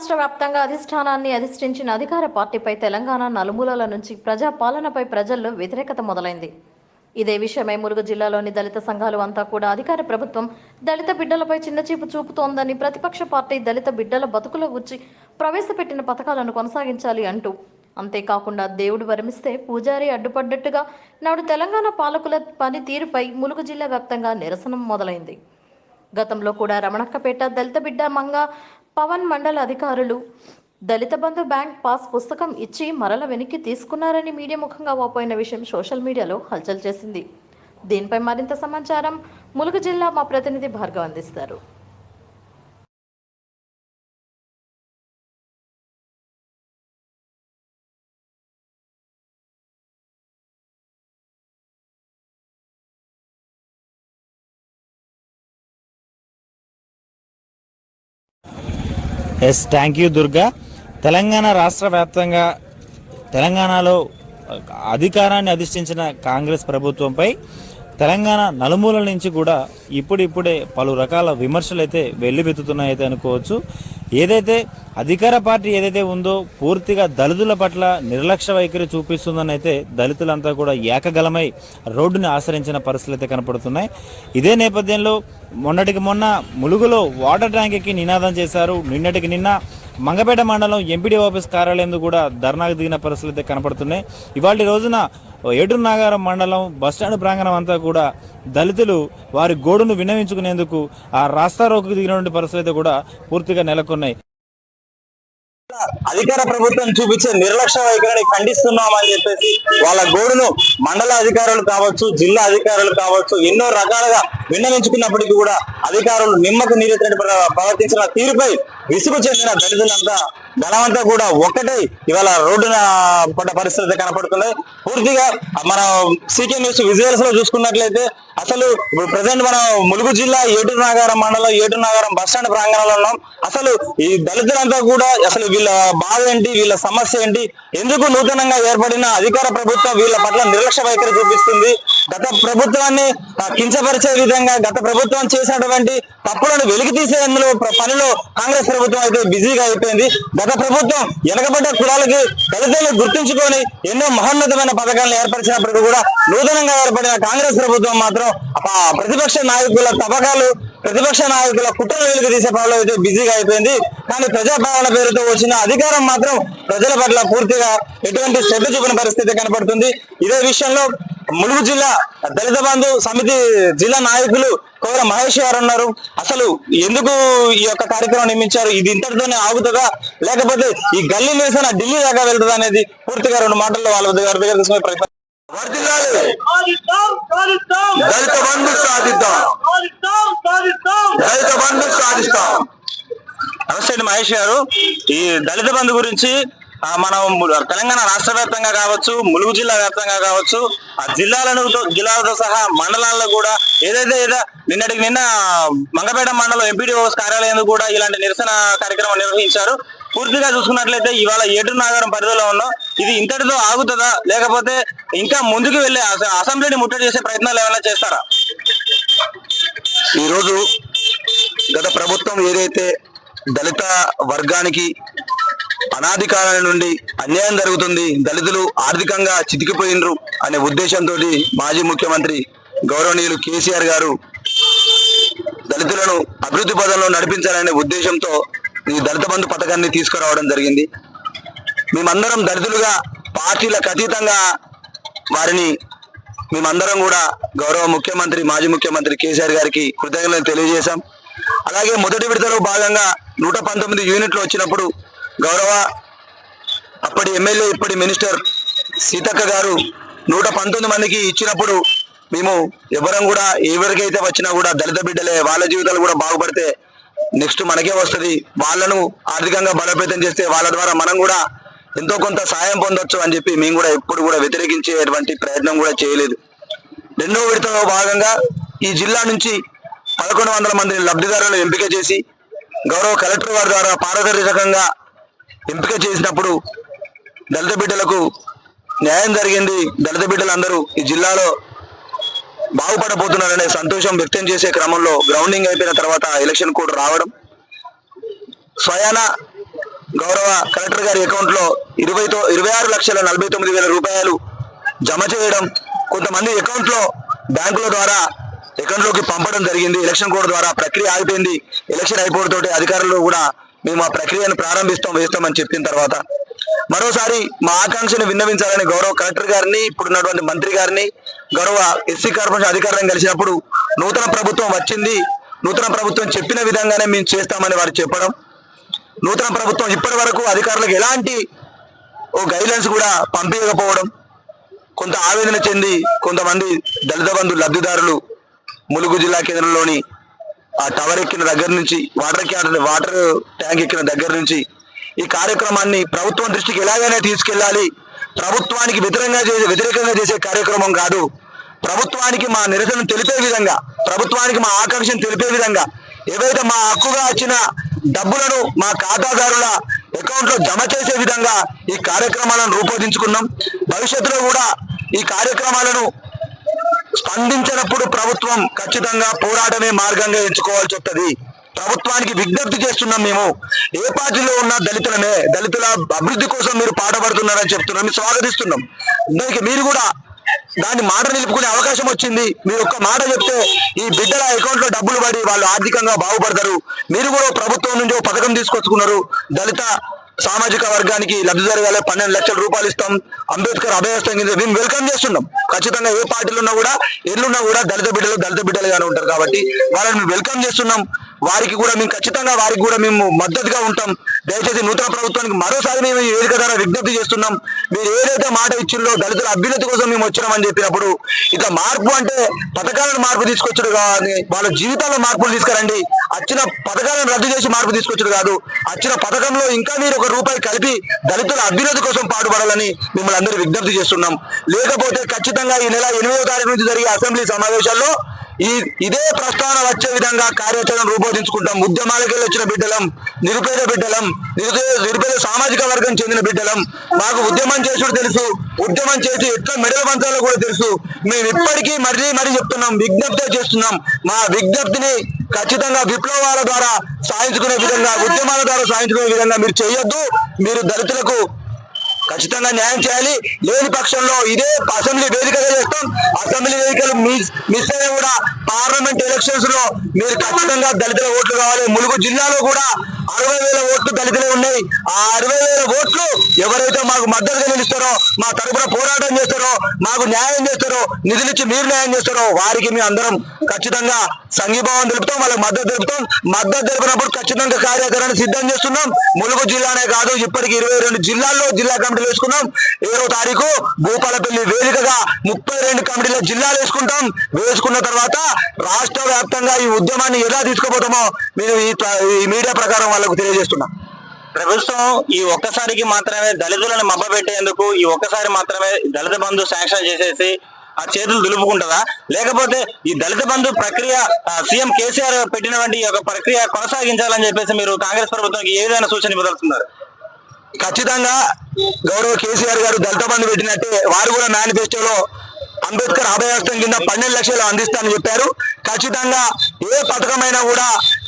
రాష్ట్ర వ్యాప్తంగా అధిష్టానాన్ని అధిష్ఠించిన అధికార పార్టీపై తెలంగాణ నలుమూలల నుంచి ప్రజా పాలనపై ప్రజల్లో వ్యతిరేకత మొదలైంది. ఇదే విషయమై ములుగు జిల్లాలోని దళిత సంఘాలు అంతా కూడా అధికార ప్రభుత్వం దళిత బిడ్డలపై చిన్నచూపు చూపుతోందని ప్రతిపక్ష పార్టీ దళిత బిడ్డల బతుకుల గురించి ప్రవేశపెట్టిన పథకాలను కొనసాగించాలి అంటూ. అంతేకాకుండా దేవుడు వరమిస్తే పూజారి అడ్డుపడ్డట్టుగా నాడు తెలంగాణ పాలకుల పనితీరుపై ములుగు జిల్లా వ్యాప్తంగా నిరసన మొదలైంది. గతంలో కూడా రమణక్కపేట దళిత బిడ్డ మంగ పవన్ మండల అధికారులు దళిత బంధు బ్యాంక్ పాస్ పుస్తకం ఇచ్చి మరల వెనక్కి తీసుకున్నారని మీడియా ముఖంగా వాపోయిన విషయం సోషల్ మీడియాలో హల్చల్ చేసింది. దీనిపై మరింత సమాచారం ములుగు జిల్లా మా ప్రతినిధి భార్గవ్ అందిస్తారు. Yes thank you Durga. Telangana రాష్ట్ర వ్యాప్తంగా తెలంగాణలో అధికారాన్ని అధిష్ఠించిన కాంగ్రెస్ ప్రభుత్వంపై తెలంగాణ నలుమూలల నుంచి కూడా ఇప్పుడిప్పుడే పలు రకాల విమర్శలు అయితే వెల్లువెత్తుతున్నాయైతే అనుకోవచ్చు. ఏదైతే అధికార పార్టీ ఏదైతే ఉందో పూర్తిగా దళితుల పట్ల నిర్లక్ష్య వైఖరి చూపిస్తుందని అయితే దళితులంతా కూడా ఏకగలమై రోడ్డుని ఆశ్రయించిన పరిస్థితులు అయితే కనపడుతున్నాయి. ఇదే నేపథ్యంలో మొన్నటికి మొన్న ములుగులో వాటర్ ట్యాంక్కి నినాదం చేశారు. నిన్నటికి నిన్న మంగపేట మండలం ఎంపీడీ ఆఫీస్ కార్యాలయం కూడా ధర్నాకు దిగిన పరిస్థితులు అయితే కనపడుతున్నాయి. ఇవాళ రోజున ఏటూరు నాగారం మండలం బస్టాండ్ ప్రాంగణం అంతా కూడా దళితులు వారి గోడును విన్నవించుకునేందుకు ఆ రాస్తా రోకు దిగినటువంటి పరిస్థితి అయితే కూడా పూర్తిగా నెలకొన్నాయి. అధికార ప్రభుత్వం చూపించే నిర్లక్ష్య వైఖరిని ఖండిస్తున్నామని చెప్పేసి వాళ్ళ గోడును మండల అధికారులు కావచ్చు జిల్లా అధికారులు కావచ్చు ఎన్నో రకాలుగా విన్నవించుకున్నప్పటికీ కూడా అధికారులు నిమ్మకు నీరెత్తినట్టు ప్రవర్తించిన తీరుపై విసుగు చెందిన దళితులంతా ధనమంతా కూడా ఒక్కటే ఇవాళ రోడ్డున పడ్డ పరిస్థితి కనపడుతున్నాయి. పూర్తిగా మన సీకే న్యూస్ విజువల్స్లో చూసుకున్నట్లయితే అసలు ఇప్పుడు ప్రజెంట్ మనం ములుగు జిల్లా ఏటూరు నాగారం మండలం ఏటూరు నాగారం బస్ స్టాండ్ ప్రాంగణంలో ఉన్నాం. అసలు ఈ దళితులంతా కూడా అసలు వీళ్ళ బాధ ఏంటి వీళ్ళ సమస్య ఏంటి ఎందుకు నూతనంగా ఏర్పడిన అధికార ప్రభుత్వం వీళ్ళ పట్ల నిర్లక్ష్య వైఖరి చూపిస్తుంది. గత ప్రభుత్వాన్ని కించపరిచే విధంగా గత ప్రభుత్వం చేసినటువంటి తప్పులను వెలికి తీసే అందులో పనిలో కాంగ్రెస్ ప్రభుత్వం అయితే బిజీగా అయిపోయింది. గత ప్రభుత్వం వెనకబడ్డ కులాలకి దళితులను గుర్తుంచుకొని ఎన్నో మహోన్నతమైన పథకాలను ఏర్పరిచినప్పటికీ కూడా నూతనంగా ఏర్పడిన కాంగ్రెస్ ప్రభుత్వం మాత్రం ఆ ప్రతిపక్ష నాయకుల తపకాలు ప్రతిపక్ష నాయకుల కుట్రలు వెలుగు తీసే పనులు అయితే బిజీగా అయిపోయింది. కానీ ప్రజాపాలన పేరుతో వచ్చిన అధికారం మాత్రం ప్రజల పట్ల పూర్తిగా ఎటువంటి శ్రద్ధ చూపిన పరిస్థితి కనపడుతుంది. ఇదే విషయంలో ములుగు జిల్లా దళిత బంధు సమితి జిల్లా నాయకులు కోర మహేష్ గారు ఉన్నారు. అసలు ఎందుకు ఈ యొక్క కార్యక్రమం నియమించారు ఇది ఇంతటితోనే ఆగుతుందా? లేకపోతే ఈ గల్లీ నిరసన ఢిల్లీ దాకా వెళ్తుందా అనేది పూర్తిగా రెండు మాటల్లో వాళ్ళ గారి దగ్గర తీసుకునే ప్రయత్నం దళిత బంధు సాధిద్దాం. దళిత బంధు సాధిస్తాం. నమస్తే అండి మహేష్ గారు. ఈ దళిత బంధు గురించి మనం తెలంగాణ రాష్ట్ర వ్యాప్తంగా కావచ్చు ములుగు జిల్లా వ్యాప్తంగా కావచ్చు ఆ జిల్లాలను జిల్లాలతో సహా మండలాల్లో కూడా ఏదైతే ఏదో నిన్నటికి నిన్న మంగపేట మండలం ఎంపీడీఓ కార్యాలయం కూడా ఇలాంటి నిరసన కార్యక్రమం నిర్వహించారు. పూర్తిగా చూసుకున్నట్లయితే ఇవాళ ఏడు నాగరం పరిధిలో ఉన్నాం. ఇది ఇంతటితో ఆగుతుందా? లేకపోతే ఇంకా ముందుకు వెళ్ళే అసెంబ్లీని ముట్టడి చేసే ప్రయత్నాలు ఏమైనా చేస్తారా? ఈరోజు గత ప్రభుత్వం ఏదైతే దళిత వర్గానికి అనాది కాలం నుండి అన్యాయం జరుగుతుంది. దళితులు ఆర్థికంగా చితికిపోయినరు అనే ఉద్దేశంతో మాజీ ముఖ్యమంత్రి గౌరవనీయులు కేసీఆర్ గారు దళితులను అభివృద్ధి పదంలో నడిపించాలనే ఉద్దేశంతో ఈ దళిత బంధు పథకాన్ని తీసుకురావడం జరిగింది. మేమందరం దళితులుగా పార్టీలకు అతీతంగా వారిని మేమందరం కూడా గౌరవ ముఖ్యమంత్రి మాజీ ముఖ్యమంత్రి కేసీఆర్ గారికి కృతజ్ఞతలు తెలియజేశాం. అలాగే మొదటి విడతలో భాగంగా నూట పంతొమ్మిది యూనిట్లు వచ్చినప్పుడు గౌరవ అప్పటి ఎమ్మెల్యే ఇప్పటి మినిస్టర్ సీతక్క గారు నూట పంతొమ్మిది మందికి ఇచ్చినప్పుడు మేము ఎవరం కూడా ఎవరికైతే వచ్చినా కూడా దళిత బిడ్డలే వాళ్ళ జీవితాలు కూడా బాగుపడితే నెక్స్ట్ మనకే వస్తుంది. వాళ్ళను ఆర్థికంగా బలోపేతం చేస్తే వాళ్ళ ద్వారా మనం కూడా ఎంతో కొంత సాయం పొందొచ్చు అని చెప్పి మేము కూడా ఎప్పుడు కూడా వ్యతిరేకించేటువంటి ప్రయత్నం కూడా చేయలేదు. రెండో విడతలో భాగంగా ఈ జిల్లా నుంచి పదకొండు వందల మందిని లబ్ధిదారులను ఎంపిక చేసి గౌరవ కలెక్టర్ వారి ద్వారా పారదర్శకంగా ఎంపిక చేసినప్పుడు దళిత బిడ్డలకు న్యాయం జరిగింది. దళిత బిడ్డలందరూ ఈ జిల్లాలో బాగుపడబోతున్నారనే సంతోషం వ్యక్తం చేసే క్రమంలో గ్రౌండింగ్ అయిపోయిన తర్వాత ఎలక్షన్ కోడ్ రావడం. స్వయాన గౌరవ కలెక్టర్ గారి అకౌంట్లో ఇరవై ఇరవై ఆరు లక్షల నలభై తొమ్మిది వేల రూపాయలు జమ చేయడం కొంతమంది అకౌంట్లో బ్యాంకుల ద్వారా అకౌంట్లోకి పంపడం జరిగింది. ఎలక్షన్ కోడ్ ద్వారా ప్రక్రియ ఆగిపోయింది. ఎలక్షన్ అయిపోవడంతో అధికారులు కూడా మేము ఆ ప్రక్రియను ప్రారంభిస్తాం వేస్తామని చెప్పిన తర్వాత మరోసారి మా ఆకాంక్షను విన్నవించాలని గౌరవ కలెక్టర్ గారిని ఇప్పుడున్నటువంటి మంత్రి గారిని గౌరవ ఎస్సీ కార్పొరేషన్ అధికారులను కలిసినప్పుడు నూతన ప్రభుత్వం వచ్చింది. నూతన ప్రభుత్వం చెప్పిన విధంగానే మేము చేస్తామని వారు చెప్పడం. నూతన ప్రభుత్వం ఇప్పటి వరకు అధికారులకు ఎలాంటి ఓ గైడ్లైన్స్ కూడా పంపించకపోవడం కొంత ఆవేదన చెంది కొంతమంది దళిత బంధు లబ్ధిదారులు ములుగు జిల్లా కేంద్రంలోని ఆ టవర్ ఎక్కిన దగ్గర నుంచి వాటర్ క్యాన్ వాటర్ ట్యాంక్ ఎక్కిన దగ్గర నుంచి ఈ కార్యక్రమాన్ని ప్రభుత్వం దృష్టికి ఎలాగైనా తీసుకెళ్ళాలి. ప్రభుత్వానికి వ్యతిరేకంగా చేసే వ్యతిరేకంగా చేసే కార్యక్రమం కాదు. ప్రభుత్వానికి మా నిరసన తెలిపే విధంగా ప్రభుత్వానికి మా ఆకాంక్షను తెలిపే విధంగా ఏవైతే మా హక్కుగా వచ్చిన డబ్బులను మా ఖాతాదారుల అకౌంట్లో జమ చేసే విధంగా ఈ కార్యక్రమాలను రూపొందించుకున్నాం. భవిష్యత్తులో కూడా ఈ కార్యక్రమాలను స్పందించినప్పుడు ప్రభుత్వం ఖచ్చితంగా పోరాటమే మార్గంగా ఎంచుకోవాల్సి వస్తుంది. ప్రభుత్వానికి విజ్ఞప్తి చేస్తున్నాం మేము. ఏ పార్టీలో ఉన్న దళితులమే దళితుల అభివృద్ధి కోసం మీరు పాటపడుతున్నారని చెప్తున్నాం. మేము స్వాగతిస్తున్నాం. దానికి మీరు కూడా దాన్ని మాట నిలుపుకునే అవకాశం వచ్చింది. మీరు ఒక్క మాట చెప్తే ఈ బిడ్డల అకౌంట్లో డబ్బులు పడి వాళ్ళు ఆర్థికంగా బాగుపడతారు. మీరు కూడా ప్రభుత్వం నుంచి ఒక పథకం తీసుకొచ్చుకున్నారు. దళిత సామాజిక వర్గానికి లబ్ధి జరగాలి పన్నెండు లక్షల రూపాయలు ఇస్తాం. అంబేద్కర్ అభయస్థం కింద మేము వెల్కమ్ చేస్తున్నాం. ఖచ్చితంగా ఏ పార్టీలు ఉన్నా కూడా ఎల్లున్నా కూడా దళిత బిడ్డలు దళిత బిడ్డలుగానే ఉంటారు కాబట్టి వాళ్ళని మేము వెల్కమ్ చేస్తున్నాం. వారికి కూడా మేము ఖచ్చితంగా వారికి కూడా మేము మద్దతుగా ఉంటాం. దయచేసి నూతన ప్రభుత్వానికి మరోసారి మేము వేదిక ద్వారా విజ్ఞప్తి చేస్తున్నాం. మీరు ఏదైతే మాట ఇచ్చిందో దళితుల అభ్యున్నతి కోసం మేము వచ్చినామని చెప్పినప్పుడు ఇక మార్పు అంటే పథకాలను మార్పు తీసుకొచ్చుడు కానీ వాళ్ళ జీవితాల్లో మార్పులు తీసుకురండి. వచ్చిన పథకాలను రద్దు చేసి మార్పు తీసుకొచ్చుడు కాదు. వచ్చిన పథకంలో ఇంకా మీరు ఒక రూపాయి కలిపి దళితుల అభ్యున్నతి కోసం పాటుపడాలని మిమ్మల్ని అందరూ విజ్ఞప్తి చేస్తున్నాం. లేకపోతే ఖచ్చితంగా ఈ నెల ఎనిమిదో తారీఖు నుంచి జరిగే అసెంబ్లీ సమావేశాల్లో ఈ ఇదే ప్రస్తావన వచ్చే విధంగా కార్యాచరణ రూపొందించుకుంటాం. ఉద్యమాలకి వచ్చిన బిడ్డలం నిరుపేద బిడ్డలం నిరుపేద నిరుపేద సామాజిక వర్గం చెందిన బిడ్డలం మాకు ఉద్యమం చేసుడు తెలుసు ఉద్యమం చేసి ఎట్లా మెడలు పంచాలో కూడా తెలుసు. మేము ఇప్పటికీ మరీ మరీ చెప్తున్నాం విజ్ఞప్తి చేస్తున్నాం. మా విజ్ఞప్తిని ఖచ్చితంగా విప్లవాల ద్వారా సాధించుకునే విధంగా ఉద్యమాల ద్వారా సాధించుకునే విధంగా మీరు చేయొద్దు. మీరు దళితులకు ఖచ్చితంగా న్యాయం చేయాలి. లేని పక్షంలో ఇదే అసెంబ్లీ వేదికగా చేస్తాం. అసెంబ్లీ వేదికలు మిస్ మిస్ అయినా కూడా పార్లమెంట్ ఎలక్షన్స్లో మీరు ఖచ్చితంగా దళితుల ఓట్లు కావాలి. ములుగు జిల్లాలో కూడా అరవై వేల ఓట్లు దళితులు ఉన్నాయి. ఆ అరవై వేల ఓట్లు ఎవరైతే మాకు మద్దతుగా నిలుస్తారో మా తరపున పోరాటం చేస్తారో మాకు న్యాయం చేస్తారో నిధులిచ్చి మీరు న్యాయం చేస్తారో వారికి మేము అందరం ఖచ్చితంగా సంఘీభావం తెలుపుతాం వాళ్ళకి మద్దతు తెలుపుతాం. మద్దతు తెలిపినప్పుడు ఖచ్చితంగా కార్యాచరణ సిద్ధం చేస్తున్నాం. ములుగు జిల్లానే కాదు ఇప్పటికి ఇరవై రెండు జిల్లాల్లో జిల్లా కమిటీలు వేసుకున్నాం. ఏడో తారీఖు భూపాలపల్లి వేదికగా ముప్పై రెండు కమిటీల జిల్లాలు వేసుకుంటాం. వేసుకున్న తర్వాత రాష్ట్ర వ్యాప్తంగా ఈ ఉద్యమాన్ని ఎలా తీసుకుపోతామో మేము ఈ మీడియా ప్రకారం వాళ్ళకు తెలియజేస్తున్నాం. ప్రభుత్వం ఈ ఒక్కసారికి మాత్రమే దళితులను మభ్యపెట్టేందుకు ఈ ఒక్కసారి మాత్రమే దళిత బంధు శాంక్షన్ చేసేసి ఆ చేతులు దులుపుకుంటుందా? లేకపోతే ఈ దళిత బంధు ప్రక్రియ సీఎం కేసీఆర్ పెట్టినటువంటి ఈ యొక్క ప్రక్రియ కొనసాగించాలని చెప్పేసి మీరు కాంగ్రెస్ ప్రభుత్వానికి ఏ విధమైన సూచన ఇవ్వదలుతున్నారు ఖచ్చితంగా గౌరవ కేసీఆర్ గారు దళిత బంధు పెట్టినట్టే వారు కూడా మేనిఫెస్టోలో అంబేద్కర్ అభయహస్తం కింద పన్నెండు లక్షలు అందిస్తానని చెప్పారు. ఖచ్చితంగా ఏ పథకమైనా కూడా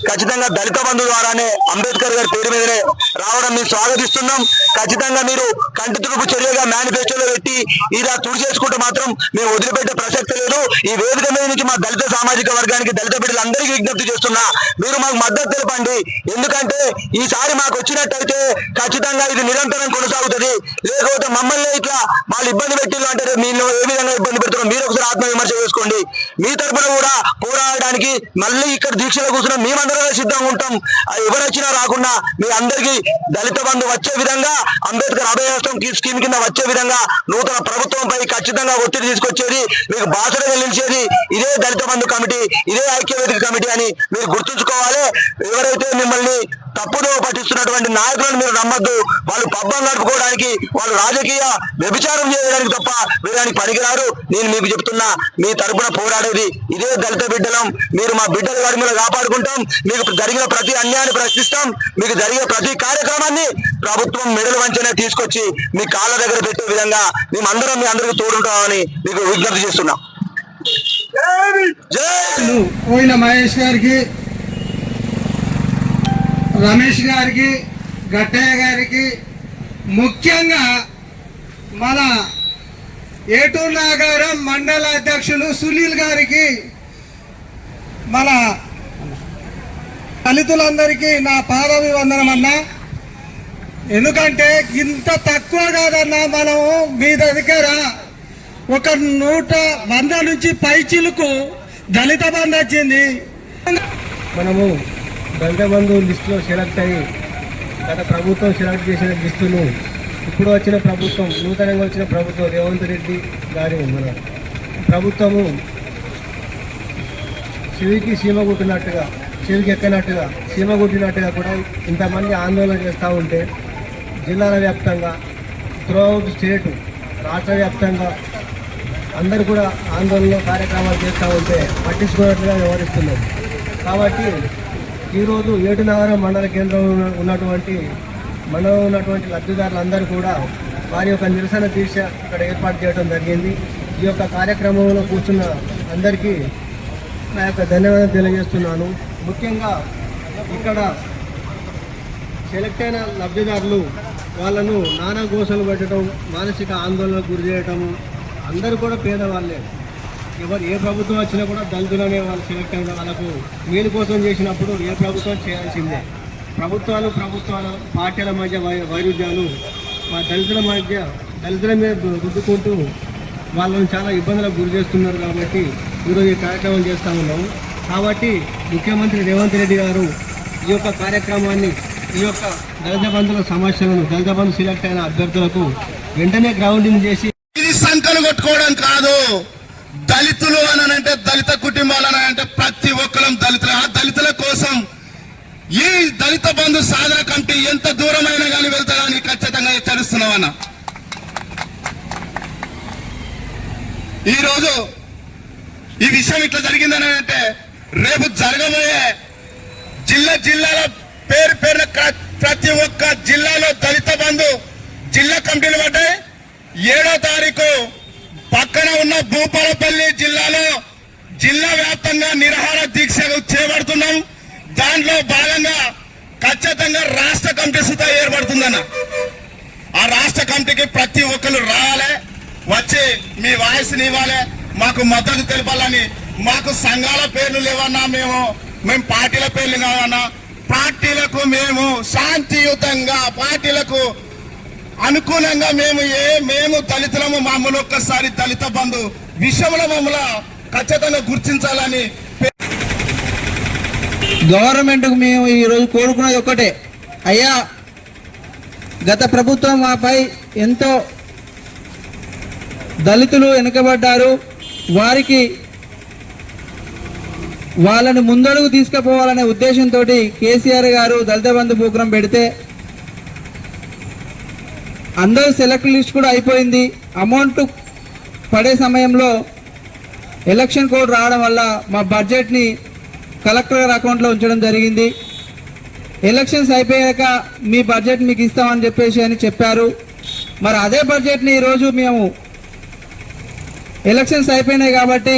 ఖచ్చితంగా దళిత బంధు ద్వారానే అంబేద్కర్ గారి పేరు మీదనే రావడం మేము స్వాగతిస్తున్నాం. ఖచ్చితంగా మీరు కంటి తుడుపు చర్యగా మేనిఫెస్టోలో పెట్టి ఇలా తుడిచేసుకుంటే మాత్రం మేము వదిలిపెట్టే ప్రసక్తి లేదు. ఈ వేదిక మీద నుంచి మా దళిత సామాజిక వర్గానికి దళిత బిడ్డలందరికీ విజ్ఞప్తి చేస్తున్నా. మీరు మాకు మద్దతు తెలపండి. ఎందుకంటే ఈసారి మాకు వచ్చినట్టయితే ఖచ్చితంగా ఇది నిరంతరం కొనసాగుతుంది. లేకపోతే మమ్మల్ని ఇట్లా వాళ్ళు ఇబ్బంది పెట్టిల్లు అంటే మీరు ఏ విధంగా ఇబ్బంది పెడుతున్నాం మీరు ఒకసారి ఆత్మ విమర్శ చేసుకోండి. మీ తరపున కూడా పోరాడడానికి మళ్ళీ ఇక్కడ దీక్షలో కూర్చున్నాం మేమందరం సిద్ధంగా ఉంటాం. ఆ ఎవరు వచ్చినా రాకుండా మీ అందరికీ దళిత బంధు వచ్చే విధంగా అంబేద్కర్ అభయహస్తం స్కీమ్ కింద వచ్చే విధంగా నూతన ప్రభుత్వంపై ఖచ్చితంగా ఒత్తిడి తీసుకొచ్చేది మీకు బాసడగా నిలిచేది ఇదే దళిత బంధు కమిటీ ఇదే ఐక్యవేదిక కమిటీ అని మీరు గుర్తుంచుకోవాలి. ఎవరైతే మిమ్మల్ని తప్పుదో పట్టిస్తున్నటువంటి నాయకులను మీరు నమ్మద్దు. వాళ్ళు పబ్బం నడుపుకోవడానికి వాళ్ళు రాజకీయ వ్యభిచారం చేయడానికి తప్ప వీరానికి పనికిరారు. నేను మీకు చెప్తున్నా మీ తరపున పోరాడేది ఇదే దళిత బిడ్డలం. మీరు మా బిడ్డల వారి మీద కాపాడుకుంటాం. మీకు జరిగిన ప్రతి అన్యాయాన్ని ప్రశ్నిస్తాం. మీకు జరిగే ప్రతి కార్యక్రమాన్ని ప్రభుత్వం మెడలు వంచనే తీసుకొచ్చి మీ కాళ్ళ దగ్గర పెట్టే విధంగా మేమందరం మీ అందరికీ తోడుంటామని మీకు విజ్ఞప్తి చేస్తున్నాం. పోయిన మహేష్ గారికి రమేష్ గారికి గట్టయ్య గారికి ముఖ్యంగా మన ఏటూరు నాగారం మండల అధ్యక్షులు సునీల్ గారికి మన దళితులందరికీ నా పాదాభివందనం అన్నా. ఎందుకంటే ఇంత తక్కువ కాదన్నా మనము మీ దగ్గర ఒక నూట వంద నుంచి పైచిలకు దళిత బంధు వచ్చింది. మనము దళిత లిస్టులో సెలెక్ట్ అయ్యి గత ప్రభుత్వం సెలెక్ట్ చేసిన లిస్టును ఇప్పుడు వచ్చిన ప్రభుత్వం నూతనంగా వచ్చిన ప్రభుత్వం రేవంత్ రెడ్డి గారి మన ప్రభుత్వము చెవికి సీమ కొట్టినట్టుగా చెవికి ఎక్కనట్టుగా సీమ కొట్టినట్టుగా కూడా ఇంతమంది ఆందోళన చేస్తూ ఉంటే జిల్లాల వ్యాప్తంగా త్రూఅవుట్ స్టేట్ రాష్ట్ర వ్యాప్తంగా అందరూ కూడా ఆందోళన కార్యక్రమాలు చేస్తూ ఉంటే పట్టించుకున్నట్టుగా వ్యవహరిస్తున్నారు. కాబట్టి ఈరోజు ఏటునగరం మండల కేంద్రంలో ఉన్నటువంటి మండలంలో ఉన్నటువంటి లబ్ధిదారులందరూ కూడా వారి యొక్క నిరసన దీక్ష ఇక్కడ ఏర్పాటు చేయడం జరిగింది. ఈ యొక్క కార్యక్రమంలో కూర్చున్న అందరికీ నా యొక్క ధన్యవాదాలు తెలియజేస్తున్నాను. ముఖ్యంగా ఇక్కడ సెలెక్ట్ అయిన లబ్ధిదారులు వాళ్ళను నానా గోసలు పెట్టడం మానసిక ఆందోళనకు గురి చేయటము అందరూ కూడా పేదవాళ్ళే. ఎవరు ఏ ప్రభుత్వం వచ్చినా కూడా దళితులనే వాళ్ళు సెలెక్ట్ అయిన వాళ్ళకు మేలు కోసం చేసినప్పుడు ఏ ప్రభుత్వం చేయాల్సిందే. ప్రభుత్వాలు ప్రభుత్వాల పార్టీల మధ్య వైరుధ్యాలు మా దళితుల మధ్య దళితుల మీద రుద్దుకుంటూ వాళ్ళని చాలా ఇబ్బందులకు గురి చేస్తున్నారు కాబట్టి ఈరోజు ఈ కార్యక్రమం చేస్తూ ఉన్నాము. కాబట్టి ముఖ్యమంత్రి రేవంత్ రెడ్డి గారు ఈ యొక్క కార్యక్రమాన్ని ఈ యొక్క దళిత బంధుల సమస్యలను దళిత బంధు సెలెక్ట్ అయిన అభ్యర్థులకు వెంటనే గ్రౌండింగ్ చేసి ఇది సంకలు కొట్టుకోవడం కాదు. దళితులు అని అంటే దళిత కుటుంబాలు అని అంటే ప్రతి ఒక్కరం దళితులు. ఆ దళితుల కోసం ఈ దళిత బంధు సాధన కమిటీ ఎంత దూరమైనా కానీ వెళ్తారని ఖచ్చితంగా హెచ్చరిస్తున్నామన్న ఈ రోజు ఈ విషయం ఇట్లా జరిగిందని అంటే రేపు జరగబోయే జిల్లా జిల్లాల పేరు పేరున ప్రతి ఒక్క జిల్లాలో దళిత బంధు జిల్లా కమిటీలు పడ్డాయి. ఏడో తారీఖు ఉన్న భూపాలపల్లి జిల్లాలో జిల్లా వ్యాప్తంగా నిరాహార దీక్ష చేపడుతున్నాం. దాంట్లో భాగంగా ఖచ్చితంగా రాష్ట్ర కమిటీ సుతా ఏర్పడుతుందన్న. ఆ రాష్ట్ర కమిటీకి ప్రతి ఒక్కరు రావాలి వచ్చి మీ వాయిస్ని ఇవ్వాలి మాకు మద్దతు తెలపాలని. మాకు సంఘాల పేర్లు లేవన్నా మేము మేము పార్టీల పేర్లు కావన్నా పార్టీలకు మేము శాంతియుతంగా పార్టీలకు అనుకూలంగా మేము ఏ మేము దళితులము మమ్మల్ని ఒక్కసారి దళిత బంధు విషయంలో మమ్మల్ని ఖచ్చితంగా గుర్తించాలని గవర్నమెంట్కు మేము ఈరోజు కోరుకున్నది ఒక్కటే. అయ్యా గత ప్రభుత్వం మాపై ఎంతో దళితులు వెనుకబడ్డారు. వారికి వాళ్ళని ముందడుగు తీసుకుపోవాలనే ఉద్దేశంతో కేసీఆర్ గారు దళిత బంధు ప్రోగ్రాం పెడితే అందరూ సెలెక్ట్ లిస్ట్ కూడా అయిపోయింది. అమౌంట్ పడే సమయంలో ఎలక్షన్ కోడ్ రావడం వల్ల మా బడ్జెట్ని కలెక్టర్ గారి అకౌంట్లో ఉంచడం జరిగింది. ఎలక్షన్స్ అయిపోయాక మీ బడ్జెట్ మీకు ఇస్తామని చెప్పేసి అని చెప్పారు. మరి అదే బడ్జెట్ని ఈరోజు మేము ఎలక్షన్స్ అయిపోయినాయి కాబట్టి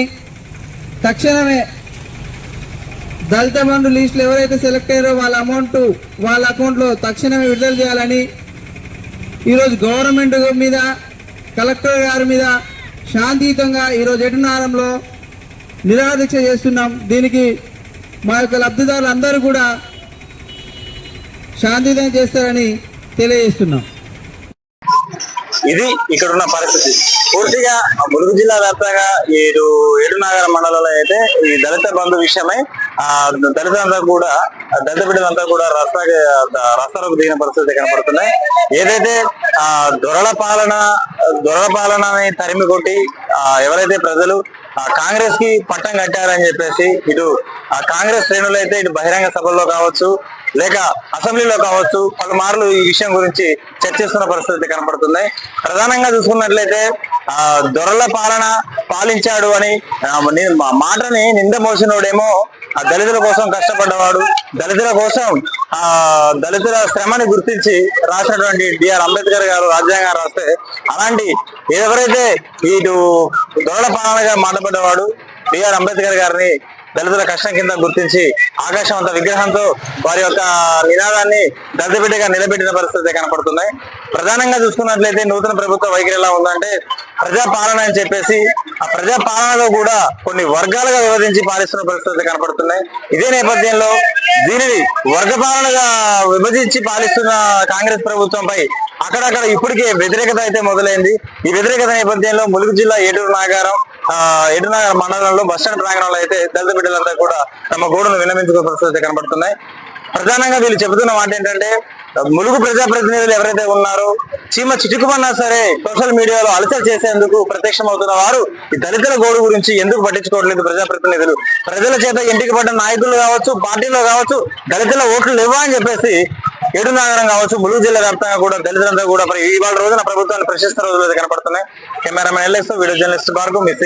తక్షణమే దళిత బంధు లిస్టులు ఎవరైతే సెలెక్ట్ అయ్యారో వాళ్ళ అమౌంట్ వాళ్ళ అకౌంట్లో తక్షణమే విడుదల చేయాలని ఈరోజు గవర్నమెంట్ మీద కలెక్టర్ గారి మీద శాంతియుతంగా ఈరోజు ఎటునారంలో నిరాదీక్ష చేస్తున్నాం. దీనికి మా యొక్క లబ్ధిదారులు అందరూ కూడా శాంతియుతం చేస్తారని తెలియజేస్తున్నాం. ఇది ఇక్కడ ఉన్న పరిస్థితి. పూర్తిగా ములుగు జిల్లా వ్యాప్తంగా ఏడు ఏడునగర మండలంలో అయితే ఈ దళిత బంధు విషయమై దళితులంతా కూడా దళిత బిడ్డలంతా కూడా రస్తా రస్తాలకు దిగిన పరిస్థితి కనపడుతున్నాయి. ఏదైతే ఆ దొరల పాలన దొరల పాలనని తరిమి కొట్టి ఆ ఎవరైతే ప్రజలు కాంగ్రెస్కి పట్టం కట్టారని చెప్పేసి ఇటు ఆ కాంగ్రెస్ శ్రేణులు అయితే ఇటు బహిరంగ సభల్లో కావచ్చు లేక అసెంబ్లీలో కావచ్చు పలుమార్లు ఈ విషయం గురించి చర్చిస్తున్న పరిస్థితి కనపడుతుంది ప్రధానంగా చూసుకున్నట్లయితే ఆ దొరల పాలన పాలించాడు అని మా మాటని నింద మోసినోడేమో ఆ దళితుల కోసం కష్టపడ్డవాడు దళితుల కోసం ఆ దళితుల శ్రమని గుర్తించి రాసినటువంటి డిఆర్ అంబేద్కర్ గారు రాజ్యాంగం రాస్తే అలాంటి ఎవరైతే ఇటు దొరల పాలనగా మాట్లాడేవాడు బిఆర్ అంబేద్కర్ గారిని దళితుల కష్టం కింద గుర్తించి ఆకాశం అంత విగ్రహంతో వారి యొక్క నినాదాన్ని దళితబిడ్డగా నిలబెట్టిన పరిస్థితి కనపడుతున్నాయి ప్రధానంగా చూసుకున్నట్లయితే నూతన ప్రభుత్వ వైఖరి ఎలా ఉందంటే ప్రజా పాలన అని చెప్పేసి ఆ ప్రజా పాలనలో కూడా కొన్ని వర్గాలుగా విభజించి పాలిస్తున్న పరిస్థితులు కనపడుతున్నాయి. ఇదే నేపథ్యంలో దీనిని వర్గ పాలనగా విభజించి పాలిస్తున్న కాంగ్రెస్ ప్రభుత్వంపై అక్కడక్కడ ఇప్పటికే వ్యతిరేకత అయితే మొదలైంది. ఈ వ్యతిరేకత నేపథ్యంలో ములుగు జిల్లా ఏటూరు నాగారం ఆ, ఏటూరు నాగారం మండలంలో బస్టాండ్ ప్రాంగణంలో అయితే దళిత బిడ్డలంతా కూడా తమ గోడును విన్నవించుకునే పరిస్థితి కనబడుతున్నాయి ప్రధానంగా వీళ్ళు చెబుతున్న మాట ఏంటంటే ములుగు ప్రజాప్రతినిధులు ఎవరైతే ఉన్నారో చీమ చిటుకుమన్నా సరే సోషల్ మీడియాలో అలసలు చేసేందుకు ప్రత్యక్షమవుతున్న వారు ఈ దళితుల గోడు గురించి ఎందుకు పట్టించుకోవట్లేదు ప్రజాప్రతినిధులు? ప్రజల చేత ఇంటికి పడ్డ నాయకులు కావచ్చు పార్టీలో కావచ్చు దళితుల ఓట్లు ఇవ్వ అని చెప్పేసి ఏడు నగరం కావచ్చు ములుగు జిల్లా వ్యాప్తంగా కూడా దళితులంతా కూడా ఇవాళ రోజున ప్రభుత్వాన్ని ప్రశ్నిస్తున్న రోజులు అయితే కనపడుతున్నాయి. Cameraman LS video journalist Bhargav miss